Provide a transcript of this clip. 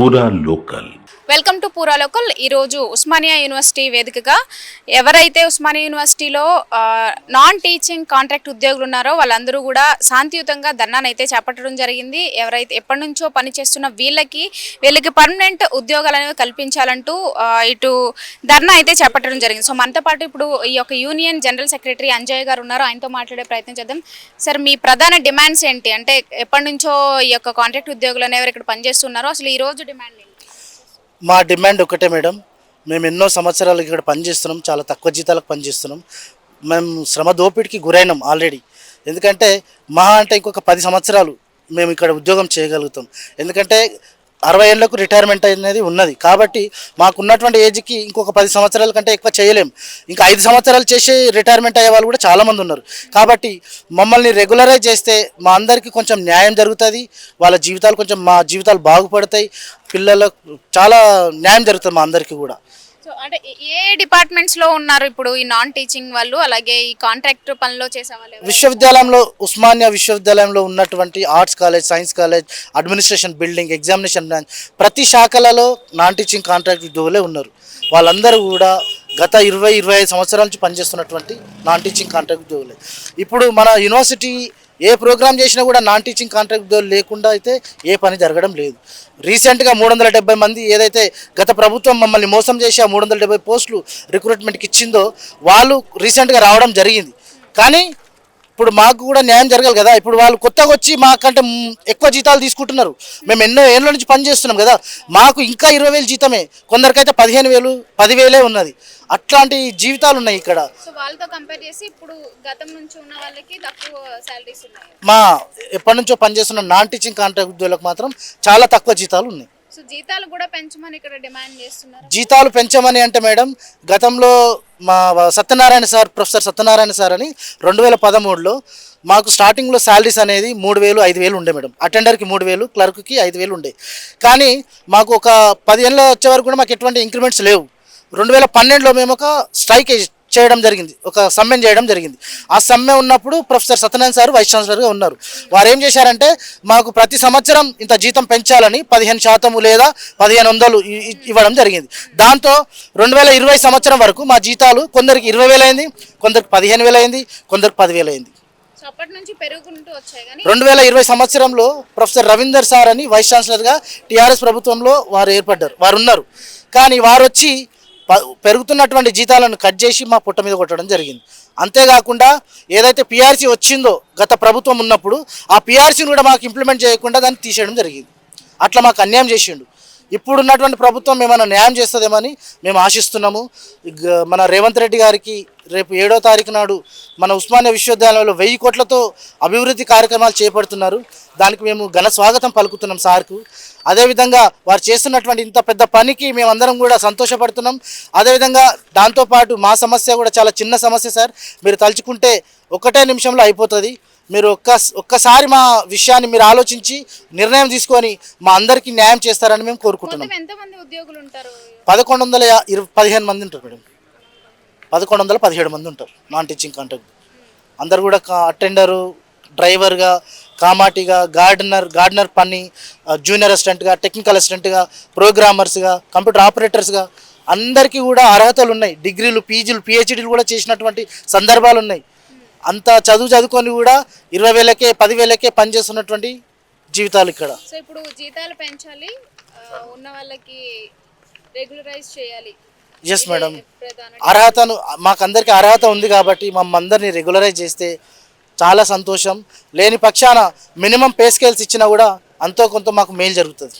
Pura local welcome to Pura local. ఈరోజు Osmania university వేదికగా ఎవరైతే ఉస్మానియా యూనివర్సిటీలో నాన్ టీచింగ్ కాంట్రాక్ట్ ఉద్యోగులు ఉన్నారో వాళ్ళందరూ కూడా శాంతియుతంగా ధర్నాను అయితే చేపట్టడం జరిగింది. ఎవరైతే ఎప్పటి నుంచో పనిచేస్తున్న వీళ్ళకి వీళ్ళకి పర్మనెంట్ ఉద్యోగాలు అనేవి కల్పించాలంటూ ఇటు ధర్నా అయితే చేపట్టడం జరిగింది. సో మనతో పాటు ఇప్పుడు ఈ యొక్క యూనియన్ జనరల్ సెక్రటరీ అంజయ్ గారు ఉన్నారు. ఆయనతో మాట్లాడే ప్రయత్నం చేద్దాం. సార్ మీ ప్రధాన డిమాండ్స్ ఏంటి? అంటే ఎప్పటి నుంచో ఈ యొక్క కాంట్రాక్ట్ ఉద్యోగులు అనేవారు ఇక్కడ పనిచేస్తున్నారో అసలు ఈ రోజు డిమాండ్ మా డిమాండ్ ఒకటే మేడం. మేము ఎన్నో సంవత్సరాలు ఇక్కడ పనిచేస్తున్నాం చాలా తక్కువ జీతాలకు పనిచేస్తున్నాం. మేము శ్రమ దోపిడికి గురైనాం ఆల్రెడీ. ఎందుకంటే మహా అంటే ఇంకొక పది సంవత్సరాలు మేము ఇక్కడ ఉద్యోగం చేయగలుగుతాం. ఎందుకంటే అరవై ఏళ్ళకు రిటైర్మెంట్ అనేది ఉన్నది. కాబట్టి మాకున్నటువంటి ఏజ్కి ఇంకొక పది సంవత్సరాల కంటే ఎక్కువ చేయలేం. ఇంకా ఐదు సంవత్సరాలు చేసి రిటైర్మెంట్ అయ్యే వాళ్ళు కూడా చాలామంది ఉన్నారు. కాబట్టి మమ్మల్ని రెగ్యులరైజ్ చేస్తే మా అందరికీ కొంచెం న్యాయం జరుగుతుంది. వాళ్ళ జీవితాలు కొంచెం మా జీవితాలు బాగుపడతాయి. పిల్లలకు చాలా న్యాయం జరుగుతుంది మా అందరికీ కూడా. సో అంటే ఏ- డిపార్ట్మెంట్స్లో ఉన్నారు ఇప్పుడు ఈ నాన్ టీచింగ్ వాళ్ళు? అలాగే ఈ కాంట్రాక్ట్ పనిలో చేసే వాళ్ళు విశ్వవిద్యాలయంలో ఉస్మానియా విశ్వవిద్యాలయంలో ఉన్నటువంటి arts college science college administration building examination branch ప్రతి శాఖలలో నాన్ టీచింగ్ కాంట్రాక్ట్ ఉద్యోగులే ఉన్నారు. వాళ్ళందరూ కూడా గత ఇరవై ఇరవై ఐదు సంవత్సరాల నుంచి పనిచేస్తున్నటువంటి నాన్ టీచింగ్ కాంట్రాక్ట్ ఉద్యోగులే. ఇప్పుడు మన యూనివర్సిటీ ఏ ప్రోగ్రామ్ చేసినా కూడా నాన్ టీచింగ్ కాంట్రాక్ట్ లేకుండా అయితే ఏ పని జరగడం లేదు. రీసెంట్గా మూడు వందల డెబ్బై మంది ఏదైతే గత ప్రభుత్వం మమ్మల్ని మోసం చేసి ఆ మూడు వందల డెబ్బై పోస్టులు రిక్రూట్మెంట్కి ఇచ్చిందో వాళ్ళు రీసెంట్గా రావడం జరిగింది. కానీ ఇప్పుడు మాకు కూడా న్యాయం జరగాలి కదా. ఇప్పుడు వాళ్ళు కొత్తగా వచ్చి మాకంటే ఎక్కువ జీతాలు తీసుకుంటున్నారు. మేము ఎన్నో ఏళ్ళ నుంచి పని చేస్తున్నాం కదా. మాకు ఇంకా ఇరవై వేలు జీతమే. కొందరికైతే పదిహేను వేలు పదివేలే ఉన్నది. అట్లాంటి జీవితాలు ఉన్నాయి ఇక్కడ. మా ఎప్పటి నుంచో పనిచేస్తున్న నాన్ టీచింగ్ కాంట్రాక్ట్ ఉద్యోగులకు మాత్రం చాలా తక్కువ జీతాలు ఉన్నాయి. సో జీతాలు కూడా పెంచమని ఇక్కడ డిమాండ్ చేస్తున్నారు? జీతాలు పెంచమని అంటే మేడం గతంలో మా Satyanarayana sir professor Satyanarayana sir అని రెండు వేల పదమూడులో మాకు స్టార్టింగ్లో శాలరీస్ అనేది మూడు వేలు ఐదు వేలు ఉండే మేడం. అటెండర్కి మూడు వేలు క్లర్క్కి ఐదు వేలు ఉండే. కానీ మాకు ఒక పది ఏళ్ళ వచ్చే వరకు కూడా మాకు ఎటువంటి ఇంక్రిమెంట్స్ లేవు. రెండు వేల పన్నెండులో మేము ఒక స్ట్రైక్ చేయడం జరిగింది. ఒక సమ్మె చేయడం జరిగింది. ఆ సమ్మె ఉన్నప్పుడు ప్రొఫెసర్ సత్యనారాయణ సార్ వైస్ ఛాన్సలర్గా ఉన్నారు. వారు ఏం చేశారంటే మాకు ప్రతి సంవత్సరం ఇంత జీతం పెంచాలని పదిహేను శాతము లేదా పదిహేను వందలు ఇవ్వడం జరిగింది. దాంతో రెండు వేల ఇరవై సంవత్సరం వరకు మా జీతాలు కొందరికి ఇరవై వేలు అయింది కొందరికి పదిహేను వేలు అయింది కొందరికి పదివేలు అయింది. రెండు వేల ఇరవై సంవత్సరంలో ప్రొఫెసర్ రవీందర్ సార్ అని వైస్ ఛాన్సలర్గా టీఆర్ఎస్ ప్రభుత్వంలో వారు ఏర్పడ్డారు వారు ఉన్నారు. కానీ వారు వచ్చి పెరుగుతున్నటువంటి జీతాలను కట్ చేసి మా పుట్ట మీద కొట్టడం జరిగింది. అంతేకాకుండా ఏదైతే పిఆర్సీ వచ్చిందో గత ప్రభుత్వం ఉన్నప్పుడు ఆ పిఆర్సీని కూడా మాకు ఇంప్లిమెంట్ చేయకుండా దాన్ని తీసేయడం జరిగింది. అట్లా మాకు అన్యాయం చేసిండు. ఇప్పుడు ఉన్నటువంటి ప్రభుత్వం ఏమైనా న్యాయం చేస్తుందేమని మేము ఆశిస్తున్నాము. మన రేవంత్ రెడ్డి గారికి రేపు ఏడో తారీఖు నాడు మన ఉస్మానియా విశ్వవిద్యాలయంలో వెయ్యి కోట్లతో అభివృద్ధి కార్యక్రమాలు చేపడుతున్నారు. దానికి మేము ఘన స్వాగతం పలుకుతున్నాం సార్కు. అదేవిధంగా వారు చేస్తున్నటువంటి ఇంత పెద్ద పనికి మేమందరం కూడా సంతోషపడుతున్నాం. అదేవిధంగా దాంతోపాటు మా సమస్య కూడా చాలా చిన్న సమస్య సార్. మీరు తలుచుకుంటే ఒకటే నిమిషంలో అయిపోతుంది. మీరు ఒక్క ఒక్కసారి మా విషయాన్ని మీరు ఆలోచించి నిర్ణయం తీసుకొని మా అందరికీ న్యాయం చేస్తారని మేము కోరుకుంటున్నాం. పదకొండు వందల ఇరవై పదిహేను మంది ఉంటారు మేడం. పదకొండు వందల పదిహేడు మంది ఉంటారు నాన్ టీచింగ్ కాంట్రాక్ట్. అందరు కూడా అటెండరు డ్రైవర్గా కామాటిగా గార్డనర్ గార్డనర్ పని జూనియర్ అసిస్టెంట్గా టెక్నికల్ అసిస్టెంట్గా ప్రోగ్రామర్స్గా కంప్యూటర్ ఆపరేటర్స్గా అందరికీ కూడా అర్హతలు ఉన్నాయి. డిగ్రీలు పీజీలు పిహెచ్డీలు కూడా చేసినటువంటి సందర్భాలు ఉన్నాయి. అంత చదువు చదువుకొని కూడా ఇరవై వేలకే పదివేలకే పనిచేస్తున్నటువంటి జీవితాలు ఇక్కడ. సో ఇప్పుడు జీతాలు పెంచాలి ఉన్న వాళ్ళకి రెగ్యులరైజ్ చేయాలి. ఎస్ మేడం అర్హతను మాకందరికీ అర్హత ఉంది కాబట్టి మమ్మల్ని అందరినీ రెగ్యులరైజ్ చేస్తే చాలా సంతోషం. లేని పక్షాన మినిమం పే స్కేల్స్ ఇచ్చినా కూడా అంతో కొంత మాకు మేలు జరుగుతుంది.